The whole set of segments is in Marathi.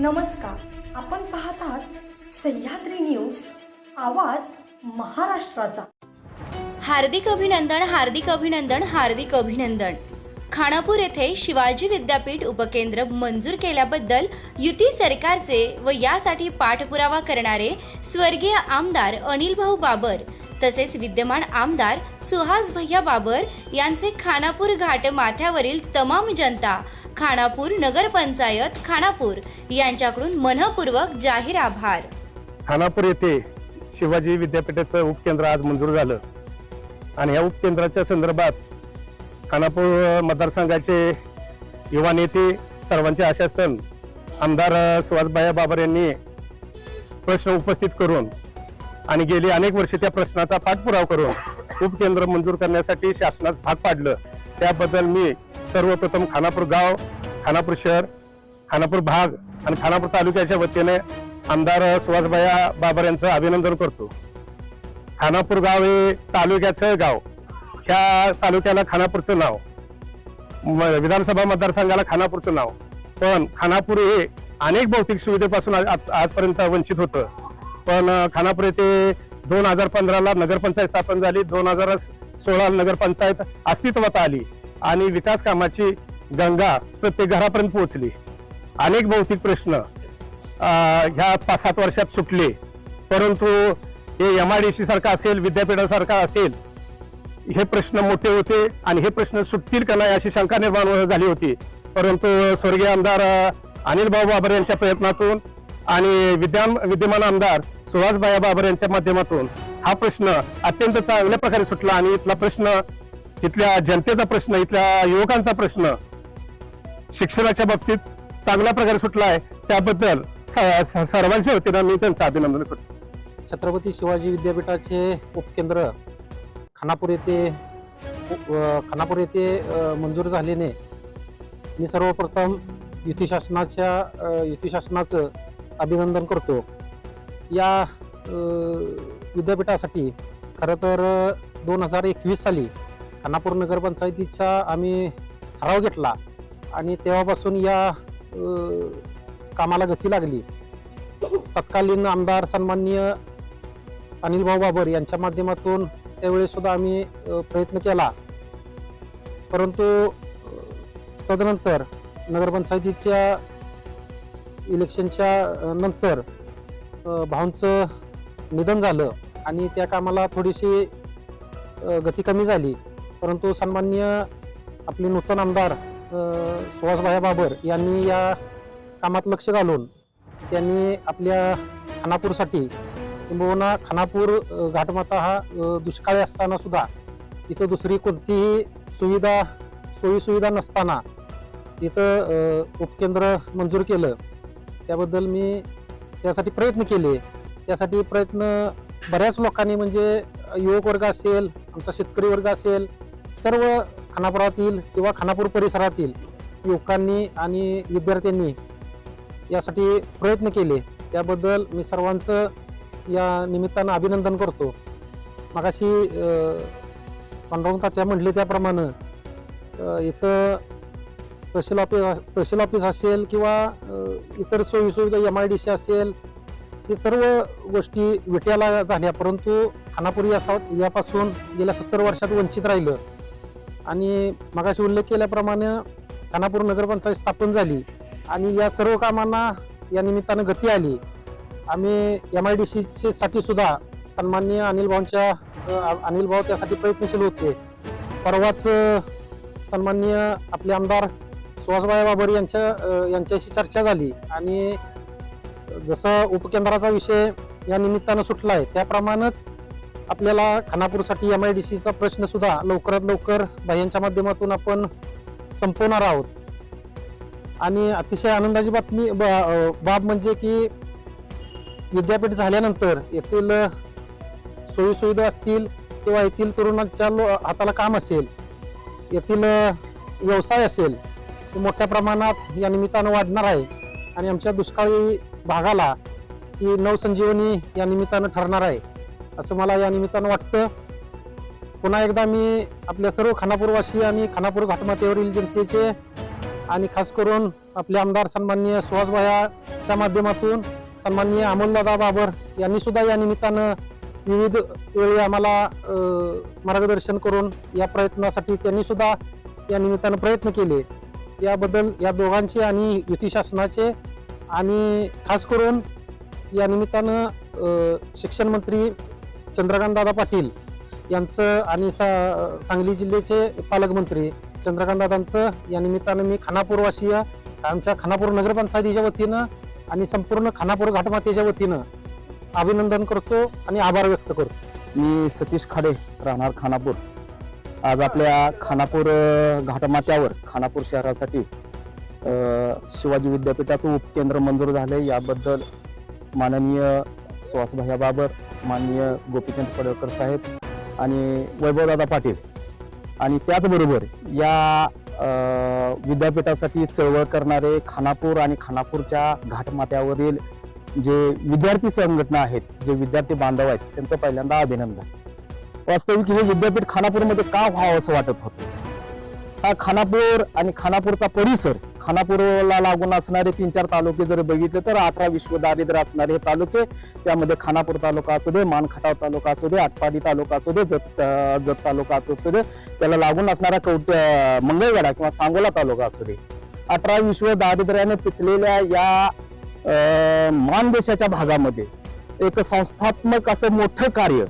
नमस्कार. आपण पाहत आहात सह्याद्री न्यूज आवाज महाराष्ट्राचा. हार्दिक अभिनंदन हार्दिक अभिनंदन हार्दिक अभिनंदन. खानापूर येथे शिवाजी विद्यापीठ उपकेंद्र मंजूर केल्याबद्दल युती सरकारचे व यासाठी पाठपुरावा करणारे स्वर्गीय आमदार अनिल भाऊ बाबर तसेच विद्यमान आमदार सुहास भैया बाबर यांचे खानापूर घाट माथ्यावरील तमाम जनता खानापूर नगरपंचायत खानापूर. यांच्याकडून मनपूर्वक जाहीर आभार. खानापूर येथे शिवाजी विद्यापीठाचं उपकेंद्र आज मंजूर झालं. आणि या उपकेंद्राच्या संदर्भात खानापूर मतदारसंघाचे युवा नेते सर्वांचे आशास्थान आमदार सुहासबाया बाबर यांनी प्रश्न उपस्थित करून आणि गेली अनेक वर्षे त्या प्रश्नाचा पाठपुरावा करून उपकेंद्र मंजूर करण्यासाठी शासनास भाग पाडलं. त्याबद्दल मी सर्वप्रथम खानापूर गाव खानापूर शहर खानापूर भाग आणि खानापूर तालुक्याच्या वतीने आमदार सुभाषबाया बाबर यांचं अभिनंदन करतो. खानापूर गाव हे तालुक्याचं गाव. ह्या तालुक्याला खानापूरचं नाव. म- विधानसभा मतदारसंघाला खानापूरचं नाव. पण खानापूर हे अनेक भौतिक सुविधेपासून आजपर्यंत वंचित होतं. पण खानापूर येथे दोन हजार पंधराला नगरपंचायत स्थापन झाली. दोन हजार सोळा नगरपंचायत अस्तित्वात आली. आणि विकास कामाची गंगा प्रत्येक घरापर्यंत पोहोचली. अनेक भौतिक प्रश्न ह्या पाच सात वर्षात सुटले. परंतु हे एम आय डी सी सारखा असेल विद्यापीठासारखा असेल हे प्रश्न मोठे होते आणि हे प्रश्न सुटतील का नाही अशी शंका निर्माण झाली होती. परंतु स्वर्गीय आमदार अनिल भाऊ बाबर यांच्या प्रयत्नातून आणि विद्याम विद्यमान आमदार सुहासबाया बाबर यांच्या माध्यमातून हा प्रश्न अत्यंत चांगल्या प्रकारे सुटला आणि इथला प्रश्न इथल्या जनतेचा प्रश्न इथल्या युवकांचा प्रश्न शिक्षणाच्या बाबतीत चांगल्या प्रकारे सुटला आहे त्याबद्दल स- सर्वांच्या वतीनं मी त्यांचं अभिनंदन करतो. छत्रपती शिवाजी विद्यापीठाचे उपकेंद्र खानापूर येथे खानापूर येथे मंजूर झाल्याने मी सर्वप्रथम युती शासनाच्या युती शासनाचं अभिनंदन करतो. या विद्यापीठासाठी खरं तर दोन हजार एकवीस साली खानापूर नगरपंचायतीचा आम्ही ठराव घेतला. आणि तेव्हापासून या कामाला गती लागली. तत्कालीन आमदार सन्माननीय अनिल भाऊ बाबर यांच्या माध्यमातून त्यावेळीसुद्धा आम्ही प्रयत्न केला. परंतु तदनंतर नगरपंचायतीच्या इलेक्शनच्या नंतर भाऊंचं निधन झालं आणि त्या कामाला थोडीशी गती कमी झाली. परंतु सन्माननीय आपले नूतन आमदार सुहासभाया बाबर यांनी या कामात लक्ष घालून त्यांनी आपल्या खानापूरसाठी किंबहुना खानापूर घाटमाता हा दुष्काळी असताना सुद्धा इथं दुसरी कोणतीही सुविधा सोयीसुविधा नसताना इथं उपकेंद्र मंजूर केलं. त्याबद्दल मी त्यासाठी प्रयत्न केले. त्यासाठी प्रयत्न बऱ्याच लोकांनी म्हणजे युवक वर्ग असेल आमचा शेतकरी वर्ग असेल सर्व खानापुरातील किंवा खानापूर परिसरातील युवकांनी आणि विद्यार्थ्यांनी यासाठी प्रयत्न केले. त्याबद्दल मी सर्वांचं या निमित्तानं अभिनंदन करतो. मगाशी पांडुरंग तात्या म्हटले त्याप्रमाणे इथं तहसील ऑफिस तहसील ऑफिस असेल किंवा इतर सोयीसुविधा एम आय डी सी असेल हे सर्व गोष्टी विट्याला झाल्या. परंतु खानापूर या यापासून गेल्या सत्तर वर्षात वंचित राहिलं. आणि मगाशी उल्लेख केल्याप्रमाणे खानापूर नगरपंचायत स्थापन झाली आणि या सर्व कामांना या निमित्तानं गती आली. आम्ही एम आय डी सीचे साठी सुद्धा सन्माननीय अनिल भाऊंच्या अनिल भाऊ त्यासाठी प्रयत्नशील होते. परवाच सन्माननीय आपले आमदार सुहासबाई बाबर यांच्या यांच्याशी चर्चा झाली आणि जसं उपकेंद्राचा विषय या निमित्तानं सुटला आहे त्याप्रमाणेच आपल्याला खानापूरसाठी एम आय डी सीचा प्रश्नसुद्धा लवकरात लवकर भाईंच्या माध्यमातून आपण संपवणार आहोत. आणि अतिशय आनंदाची बातमी ब- बाब म्हणजे की विद्यापीठ झाल्यानंतर येथील सोयीसुविधा असतील किंवा येथील तरुणांच्या लो हाताला काम असेल येथील व्यवसाय असेल तो मोठ्या प्रमाणात या निमित्तानं वाढणार आहे. आणि आमच्या दुष्काळी भागाला ही नवसंजीवनी या निमित्तानं ठरणार आहे. असं मला या निमित्तानं वाटतं. पुन्हा एकदा मी आपल्या सर्व खानापूरवासी आणि खानापूर घाटमातेवरील जनतेचे आणि खास करून आपले आमदार सन्माननीय सुहासभायाच्या माध्यमातून सन्माननीय अमोलदादा बाबर यांनी सुद्धा या निमित्तानं विविध वेळी आम्हाला मार्गदर्शन करून या प्रयत्नासाठी त्यांनी सुद्धा या निमित्तानं प्रयत्न केले. याबद्दल या दोघांचे आणि युती शासनाचे आणि खास करून या निमित्तानं शिक्षण मंत्री चंद्रकांत दादा पाटील यांचं आणि सा सांगली जिल्ह्याचे पालकमंत्री चंद्रकांत दादांचं या निमित्तानं मी खानापूरवासीय आमच्या खानापूर नगरपंचायतीच्या वतीनं आणि संपूर्ण खानापूर घाटमातेच्या वतीनं अभिनंदन करतो आणि आभार व्यक्त करतो. मी सतीश खाडे राहणार खानापूर. आज आपल्या खानापूर घाटमात्यावर खानापूर शहरासाठी शिवाजी विद्यापीठातून उपकेंद्र मंजूर झाले याबद्दल माननीय सुहासभाया बाबर माननीय गोपीचंद पडळकर साहेब आणि वैभवदादा पाटील. आणि त्याचबरोबर या विद्यापीठासाठी चळवळ करणारे खानापूर आणि खानापूरच्या घाटमाथ्यावरील जे विद्यार्थी संघटना आहेत जे विद्यार्थी बांधव आहेत त्यांचं पहिल्यांदा अभिनंदन. वास्तविक हे विद्यापीठ खानापूरमध्ये का व्हावं असं वाटत होतं? हा खानापूर आणि खानापूरचा परिसर खानापूरला लागून असणारे तीन चार तालुके जर बघितले तर अठरा विश्व दारिद्र्य असणारे हे तालुके त्यामध्ये खानापूर तालुका असू दे मानखटाव तालुका असू दे आटपाडी तालुका असू दे जत जत तालुका असू दे त्याला लागून असणारा कवट मंगळगडा मंगळवेढा किंवा सांगोला तालुका असू दे. अठरा विश्व दारिद्र्याने पिचलेल्या या मानदेशाच्या भागामध्ये एक संस्थात्मक असं मोठं कार्य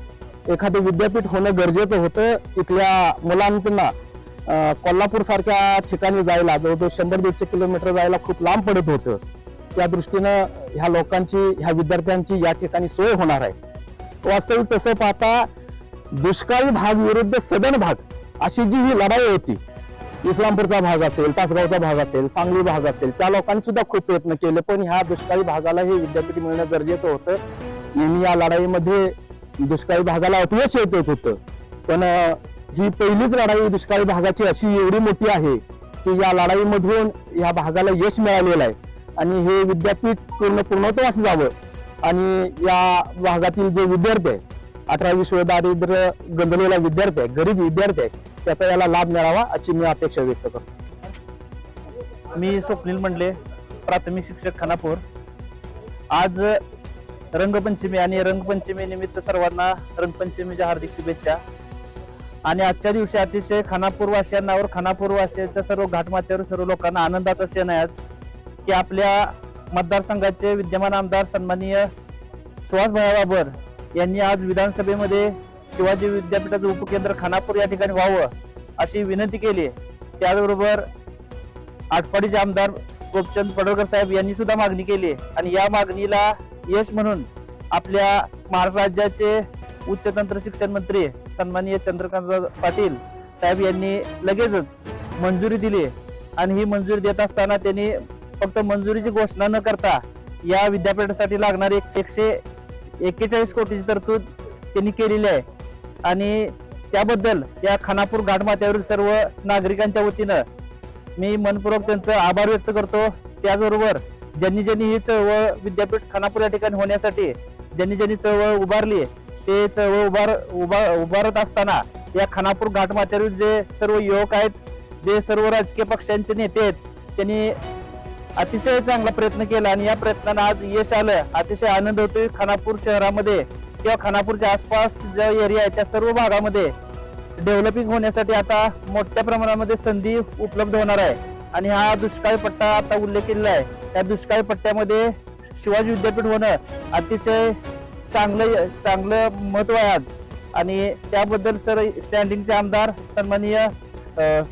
एखादं विद्यापीठ होणं गरजेचं होतं तिथल्या मुलांना कोल्हापूर सारख्या ठिकाणी जायला जवळजवळ शंभर दीडशे किलोमीटर जायला खूप लांब पडत होतं. त्या दृष्टीनं ह्या लोकांची ह्या विद्यार्थ्यांची या ठिकाणी सोय होणार आहे. वास्तविक तसं पाहता दुष्काळी भाग विरुद्ध सदन भाग अशी जी ही लढाई होती इस्लामपूरचा भाग असेल तासगावचा भाग असेल सांगली भाग असेल त्या लोकांनी सुद्धा खूप प्रयत्न केले पण ह्या दुष्काळी भागाला हे विद्यापीठ मिळणं गरजेचं होतं. नेहमी या लढाईमध्ये दुष्काळी भागाला अपयश येत होतं. पण ही पहिलीच लढाई दुष्काळी भागाची अशी एवढी मोठी आहे की या लढाईमधून या भागाला यश मिळालेलं आहे. आणि हे विद्यापीठ पूर्ण पूर्णत्वास जावं. आणि या भागातील जे विद्यार्थी आहे अठरा विश्व दारिद्र्य गंजलेला विद्यार्थी आहे गरीब विद्यार्थी आहे त्याचा याला लाभ मिळावा अशी मी अपेक्षा व्यक्त करतो. मी स्वप्नील मंडले प्राथमिक शिक्षक खानापूर. आज रंगपंचमी आणि रंगपंचमी निमित्त सर्वांना रंगपंचमीच्या हार्दिक शुभेच्छा. आणि आजच्या दिवशी अतिशय खानापूर वासियांना खानापूर सर्व घाटमाथ्यावर सर्व लोकांना आनंदाचा क्षण आहे आज की आपल्या मतदारसंघाचे विद्यमान आमदार सन्माननीय सुहास बाबर यांनी आज विधानसभेमध्ये शिवाजी विद्यापीठाचं उपकेंद्र खानापूर या ठिकाणी व्हावं अशी विनंती केली. त्याचबरोबर आटपाडीचे आमदार गोपचंद पडळकर साहेब यांनी सुद्धा मागणी केली. आणि या मागणीला यश म्हणून आपल्या महाराष्ट्र राज्याचे उच्च तंत्र शिक्षण मंत्री सन्माननीय चंद्रकांत पाटील साहेब यांनी लगेचच मंजुरी दिली. आणि ही मंजुरी देत असताना त्यांनी फक्त मंजुरीची घोषणा न करता या विद्यापीठासाठी लागणारी एक- एकशे एक्केचाळीस कोटीची तरतूद त्यांनी केलेली आहे. आणि त्याबद्दल या खानापूर घाटमाथ्यावरील सर्व नागरिकांच्या वतीनं मी मनपूर्वक त्यांचं आभार व्यक्त करतो. त्याचबरोबर ज्यांनी ज्यांनी ही चळवळ विद्यापीठ खानापूर या ठिकाणी होण्यासाठी ज्यांनी ज्यांनी चळवळ उभारली ते चळवळ उभार उभा उभारत असताना या खानापूर घाटमाथ्यावरील जे सर्व युवक आहेत जे सर्व राजकीय पक्षांचे नेते आहेत त्यांनी अतिशय चांगला प्रयत्न केला आणि या प्रयत्नानं आज यश आलं. अतिशय आनंद होतोय खानापूर शहरामध्ये किंवा खानापूरच्या आसपास ज्या एरिया आहे त्या सर्व भागामध्ये डेव्हलपिंग होण्यासाठी आता मोठ्या प्रमाणामध्ये संधी उपलब्ध होणार आहे. आणि हा दुष्काळी पट्टा आता उल्लेख केलेला आहे. त्या दुष्काळी पट्ट्यामध्ये शिवाजी विद्यापीठ होणं अतिशय चांगलं चांगलं महत्त्व आहे आज. आणि त्याबद्दल सर स्टँडिंगचे आमदार सन्माननीय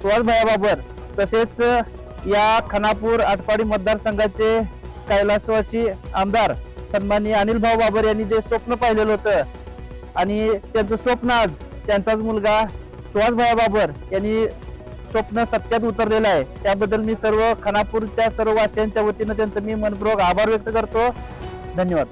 सुहासभाया बाबर तसेच या खानापूर आटपाडी मतदारसंघाचे कैलासवासी आमदार सन्माननीय अनिल भाऊ बाबर यांनी जे स्वप्न पाहिलेलं होतं आणि त्यांचं स्वप्न आज त्यांचाच मुलगा सुहासभाया बाबर यांनी स्वप्न सत्यात उतरलेलं आहे. त्याबद्दल मी सर्व खानापूरच्या सर्व वासियांच्या वतीनं त्यांचं मी मनपूर्वक आभार व्यक्त करतो. धन्यवाद.